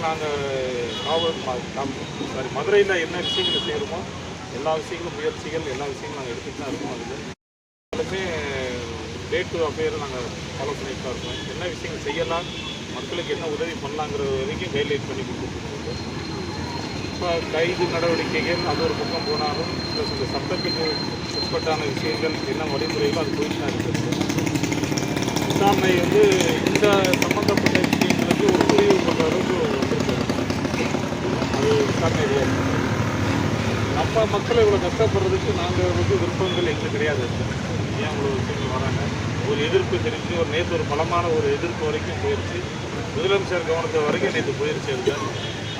விஷயங்கள் நாங்கள் காவல் சாரி மதுரையில் என்ன விஷயங்கள் செய்கிறோமோ எல்லா விஷயங்களும் முயற்சிகள் எல்லா விஷயங்களும் நாங்கள் எடுத்துகிட்டு தான் இருக்கோம் அதில். எல்லாமே டே டு அஃபேர் நாங்கள் ஃபாலோ பண்ணிட்டு தான் இருக்கோம். என்ன விஷயங்கள் செய்யலாம் மக்களுக்கு என்ன உதவி பண்ணலாங்கிற வரைக்கும் கைட்லைன் பண்ணி கொடுத்துருக்கோம். இப்போ கைது நடவடிக்கைகள் அது ஒரு பக்கம் போனாலும் ப்ளஸ் இந்த சட்டத்துக்கு உட்பட்டான விஷயங்கள் என்ன வழிமுறைகளோ அது போயிட்டு தான் இருக்குது. விசாரணை வந்து இந்த சம்மந்தப்பட்ட விஷயங்களுக்கு ஒரு முடிவு பண்ணுற அளவுக்கு வந்திருக்கு அது நம்ம மக்களை இவ்வளோ கஷ்டப்படுறதுக்கு நாங்கள் வந்து விருப்பங்கள் எங்களுக்கு கிடையாது. ஏன் இவ்வளோ விஷயங்கள் வராங்க? ஒரு எதிர்ப்பு தெரிஞ்சு ஒரு நேற்று ஒரு பலமான ஒரு எதிர்ப்பு வரைக்கும் போயிடுச்சு முதலமைச்சர் கவனத்தை வரைக்கும் நேற்று போயிடுச்சு அதுதான்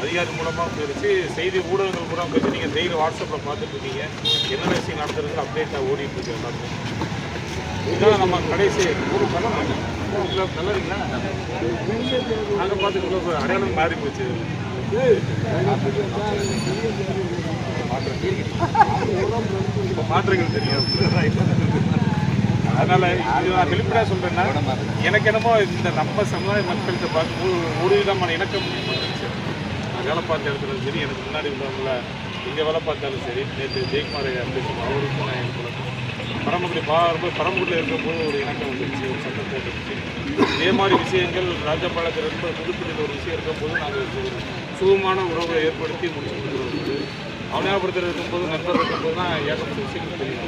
அதிகாரி மூலமாக போயிடுச்சு செய்தி ஊடகங்கள் கூட போயிடுச்சு நீங்கள் டெய்லி வாட்ஸ்அப்பில் பார்த்துட்டு இருக்கீங்க. என்னென்ன விஷயம் நடத்துறது அப்டேட்டாக ஓடிட்டு இருக்கு எல்லாமே இதுதான் நம்ம கடைசி ஒரு பணம் நல்லா இருக்கீங்களா நாங்கள் பார்த்து அடையாளம் மாறி போச்சு. மாற்றங்கள் தெரியும். அதனால இது நான் வெளிப்படையாக சொல்கிறேன்னா எனக்கு என்னமோ இந்த நம்ம சமுதாய மக்கள்கிட்ட பார்க்கும்போது ஒரு விதமான இணக்கம் நான் வேலை பார்த்த இடத்துல சரி எனக்கு முன்னாடி உள்ளவங்கள இங்கே வேலை பார்த்தாலும் சரி நேற்று ஜெயக்குமார் பேசும் அவருக்கும் நான் எனக்கு பரமக்குடி பாரும்போது பரமக்குடியில் இருக்கும்போது ஒரு இணக்கம் வந்துருச்சு ஒரு சட்டத்தை வந்துருச்சு இதே மாதிரி விஷயங்கள் ராஜபாளையத்தில் இருக்கும்போது புதுப்பிள்ளையில் ஒரு விஷயம் இருக்கும்போது நாங்கள் ஒரு சுகமான உறவை ஏற்படுத்தி முடிச்சு கொடுக்குறது அவனியாபுரத்தில் இருக்கும்போது நண்பர் இருக்கும்போது தான் ஏகப்பட்ட விஷயங்கள் தெரியும்.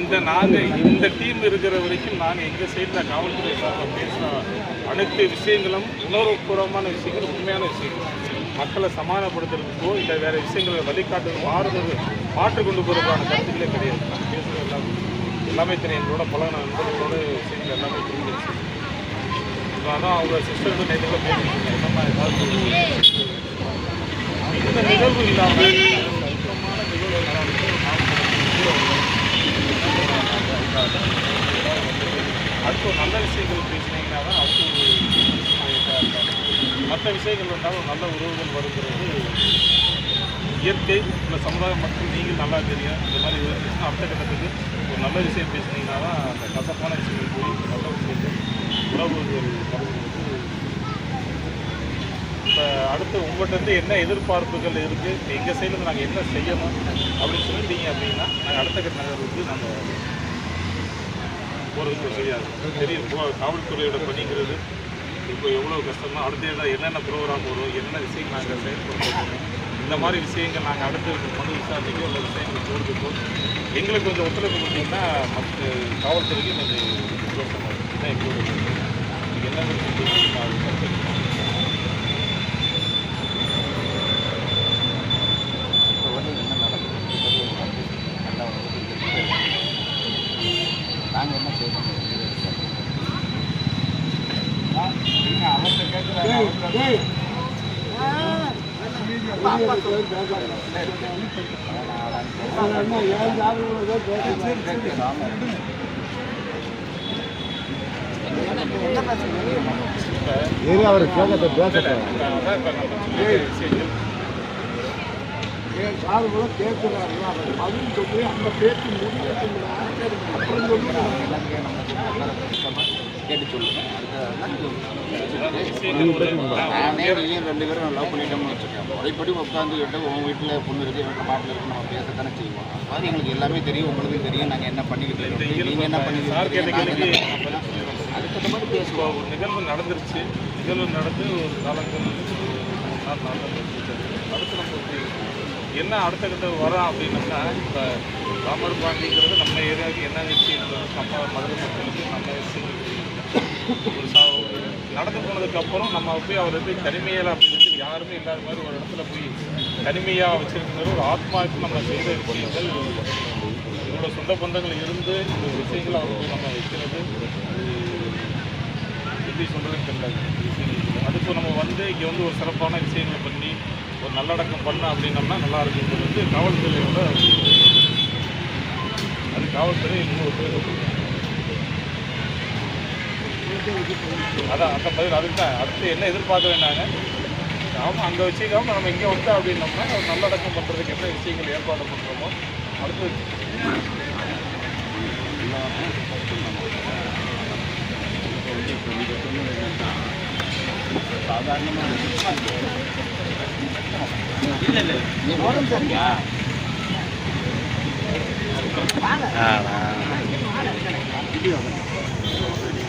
இந்த நாங்கள் இந்த டீம் இருக்கிற வரைக்கும் நாங்கள் எங்கள் சைடில் காவல்துறை பேசுகிற அனைத்து விஷயங்களும் உணர்வுபூர்வமான விஷயங்கள் உண்மையான விஷயங்கள். மக்களை சமாதானப்படுத்துறதுக்கோ இல்லை வேறு விஷயங்களை வழிகாட்டு மாறுறது மாற்று கொண்டு போகிறதுக்கான கருத்துக்களே கிடையாது. நான் பேசுகிற எல்லாமே எல்லாமே தெரியும். எங்களோட பழகின நண்பர்களோட விஷயங்கள் எல்லாமே தெரிஞ்சிருச்சு இப்போ அதான் அவங்க சிஸ்டர் நேரத்தில் பேசிட்டு என்னம்மா ஏதாவது இந்த நிகழ்வு இல்லாமல் சுத்தமான நிகழ்வு நல்ல விஷயங்கள் பேசினீங்கன்னா தான் அடுத்து மற்ற விஷயங்கள் வந்தாலும் நல்ல உறவுகள் வருகிறது இயற்கை இந்த சமுதாய மக்கள் நீங்கள் நல்லா தெரியும் இந்த மாதிரி இருந்துச்சுன்னா அடுத்த கட்டத்துக்கு ஒரு நல்ல விஷயம் பேசுனீங்கன்னா தான் அந்த கசப்பான விஷயங்கள் போய் நல்ல விஷயங்கள் உறவுகள் வருகிறது இப்போ அடுத்து உங்கள்கிட்ட இருந்து என்ன எதிர்பார்ப்புகள் இருக்குது எங்கள் சைடில் நாங்கள் என்ன செய்யணும் அப்படின்னு சொல்லிட்டீங்க அப்படின்னா நாங்கள் அடுத்த கட்ட நகர்வுக்கு நாங்கள் போகிறதுக்கு சரியாக தெரியும் காவல்துறையோட பணிங்கிறது இப்போ எவ்வளோ கஷ்டமோ அடுத்த என்னென்ன ப்ரோக்ராம் வரும் என்ன விஷயம் நாங்கள் செயல்படுத்தணும் இந்த மாதிரி விஷயங்கள் நாங்கள் அடுத்து மனு விசாரணைக்கு உள்ள விஷயங்கள் போகிறதுக்கோ எங்களுக்கு கொஞ்சம் ஒத்துழைப்பு கொடுத்தீங்கன்னா மற்ற காவல்துறைக்கு கொஞ்சம் சந்தோஷமாக இருக்கும். இதுதான் எங்களோட என்ன சொல்லிட்டீங்க நான் அது கருத்து இப்போ வந்து என்ன நடக்குது நல்லா வந்து நாங்கள் என்ன செய்யணும் ஏறி அவர் கேட்கறத பேசட்டும் அதான் இப்போ நம்ம சொல்லிய விஷயங்கள் சார் கூட கேட்கிறாரு அதுவும் சொல்லி அந்த பேச்சு முடிவு அப்புறம் சொல்லி கேட்டு சொல்லுங்க அடுத்த விஷயங்கள் நானே நீயும் ரெண்டு பேரும் லவ் பண்ணிட்டோம்னு வச்சுக்கோங்க. முறைப்படி உட்காந்துக்கிட்டு உன் வீட்டில் பொண்ணு இருக்கு வீட்டில் மாப்பிள்ளை இருக்கு நம்ம பேசத்தானே செய்வோம். அது மாதிரி எங்களுக்கு எல்லாமே தெரியும் உங்களுக்கு தெரியும் நாங்கள் என்ன பண்ணிக்கிட்டு இருக்கோம் நீங்கள் என்ன பண்ணிக்கிட்டு சார் கேட்ட இருக்கீங்க, கேள்விக்கு நாங்க என்ன நான் பதில் சொல்லிடுறேன். அதுக்கு தகுந்த மாதிரி பேசுவோம். ஒரு நிகழ்வு நடந்துருச்சு. நிகழ்வு நடந்து ஒரு காலங்கள் நாள் அடுத்து நம்ம என்ன அடுத்த கட்ட வரோம் அப்படின்னம்னா இப்போ ராமர் பாண்டிங்கிறது நம்ம ஏரியாவுக்கு என்ன விஷயம் நம்ம மதுரை மக்களுக்கு நம்ம விஷயங்கள் ஒரு சா ஒரு நடந்து போனதுக்கப்புறம் நம்ம போய் அவரை போய் தனிமையில் அப்படின்னு யாருமே இல்லாத மாதிரி ஒரு இடத்துல போய் தனிமையாக வச்சிருக்கிறது ஒரு ஆத்மாவுக்கு நம்ம செய்த விஷயங்கள் இவ்வளோ சொந்த பந்தங்கள் இருந்து இந்த விஷயங்களை அவருக்கு நம்ம வைக்கிறது. எப்படி சொல்கிறதுன்னு தெரியல. அதுக்கு நம்ம வந்து இங்கே வந்து ஒரு சிறப்பான விஷயங்களை பண்ணி ஒரு நல்லடக்கம் பண்ண அப்படின்னம்னா நல்லா இருக்குங்கிறது வந்து காவல்துறையோட அது காவல்துறை இன்னும் ஒரு பேர் அதான் அந்த பதில் அதுக்கு தான். அடுத்து என்ன எதிர்பார்க்க வேண்டாங்க? ஆமாம் அந்த வச்சுக்காம நம்ம இங்கே வந்தோம் அப்படின்னோம்னா ஒரு நல்லடக்கம் பண்ணுறதுக்கு என்ன விஷயங்கள் ஏற்பாடு பண்ணுறோமோ அடுத்து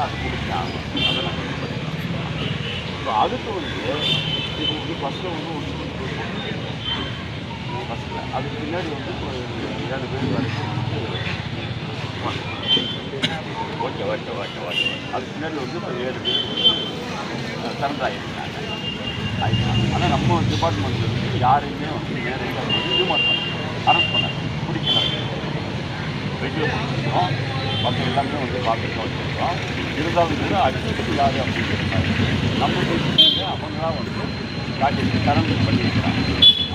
அது கொடுத்து அதெல்லாம் அதை இப்போ அதுக்கு வந்து இது வந்து ஃபஸ்ட்டில் வந்து ஒன்று ஃபஸ்ட்டில் அதுக்கு பின்னாடி வந்து ஒரு ஏழு பேர் வரைக்கும் ஓகே ஓகே ஓகே ஓகே. அதுக்கு பின்னாடி வந்து ஒரு ஏழு பேர் சரண்டர் ஆகிருக்காங்க ஆகிருக்காங்க ஆனால் நம்ம டிபார்ட்மெண்ட்டில் வந்து யாரையுமே வந்து நேரடியாக வந்து இது மாட்டோம் அரெஸ்ட் பண்ணாங்க பிடிக்கல ரெகுலர் பண்ணிருக்கோம் மற்ற எல்லாமே வந்து பார்த்துட்டு வச்சுருக்கோம் இருந்தாலும் கூட அடிச்சுட்டு யார் அப்படின்னு நம்ம வந்து அவங்க தான் வந்து காட்டி சரண்டர் பண்ணியிருக்காங்க.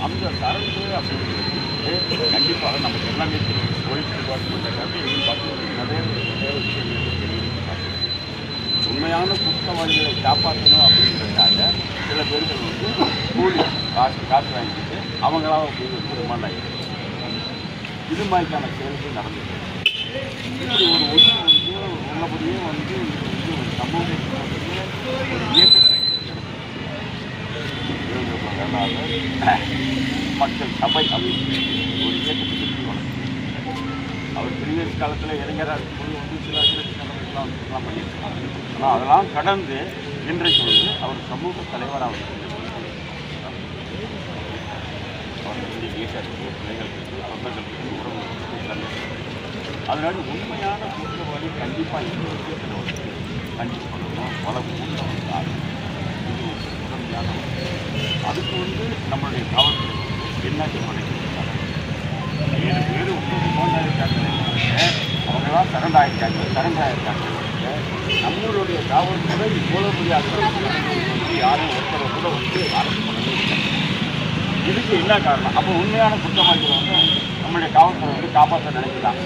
அந்த சரண்டர் அப்படிங்கிறது கண்டிப்பாக நமக்கு எல்லாமே தெரியும். போலீஸ் டிபார்ட்மெண்ட்டை காட்டி எதுவும் பார்த்து நிறைய நிறைய விஷயங்கள் தெரியும் உண்மையான குற்றவாளிகளை காப்பாற்றணும் அப்படின்றதுக்காக சில பேர்கள் வந்து கூலி காசு காசு வாங்கிட்டு அவங்களாக போய் வந்து ரிமாண்ட் ஆகிட்டு இது மாதிரியான செயல்கள் நடந்துச்சு இப்படி ஒரு ஒன்று வந்து உள்ளபடியே வந்து இது ஒரு சமூகத்தில் மக்கள் சபை அப்படின்னு ஒரு இயக்கத்தை அவர் ப்ரீவியஸ் காலத்தில் இளைஞராக இருக்கும்போது வந்து சில சில சின்ன பண்ணியிருக்காங்க ஆனால் அதெல்லாம் கடந்து இன்றைக்கு வந்து அவர் சமூக தலைவராக வந்து அவர் வந்து வீட்டில் இருக்கு பிள்ளைகள் இருக்குது உறவு அதனால உண்மையான குற்றவாளி கண்டிப்பாக இந்த விஷயத்தில் வந்து கண்டிப்பாக பண்ணணும் வளர்ப்பு இது ஒரு உடமையான அதுக்கு வந்து நம்மளுடைய காவல்துறை என்ன பண்ணிருக்காங்க ஏழு பேர் ஒன்பது போண்டா அவங்களாம் சரண்ட் ஆகிருக்காங்க சரண்ட் ஆகிருக்காங்க நம்மளுடைய காவல்துறை இவ்வளோ பெரிய அக்கறை யாரும் ஒருத்தரை கூட வந்து அரசு பண்ணவே இதுக்கு என்ன காரணம்? அப்போ உண்மையான குற்றவாளிகளை வந்து நம்மளுடைய காவல்துறை வந்து காப்பாற்ற நினைக்கலாம்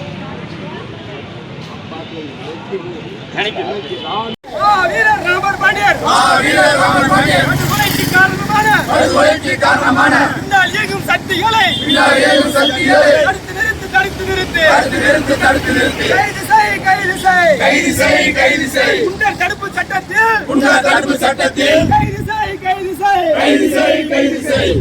வீரர் ராமர் பாண்டியர் வீரர் ராமர் பாண்டியர் படுகொலைக்கு காரணமான படுகொலைக்கு காரணமான பின்னால் இயங்கும் சக்திகளை பின்னால் ஏழும் சக்திகளை தடுத்து நிறுத்து தடுத்து நிறுத்து தடுத்து நிறுத்து தடுத்து நிறுத்து கைது செய் கைது செய் கைது செய் கைது செய் குண்டர் தடுப்பு சட்டத்தில் குண்டர் தடுப்பு சட்டத்தில் கைது செய் கைது செய் கைது செய் கைது செய்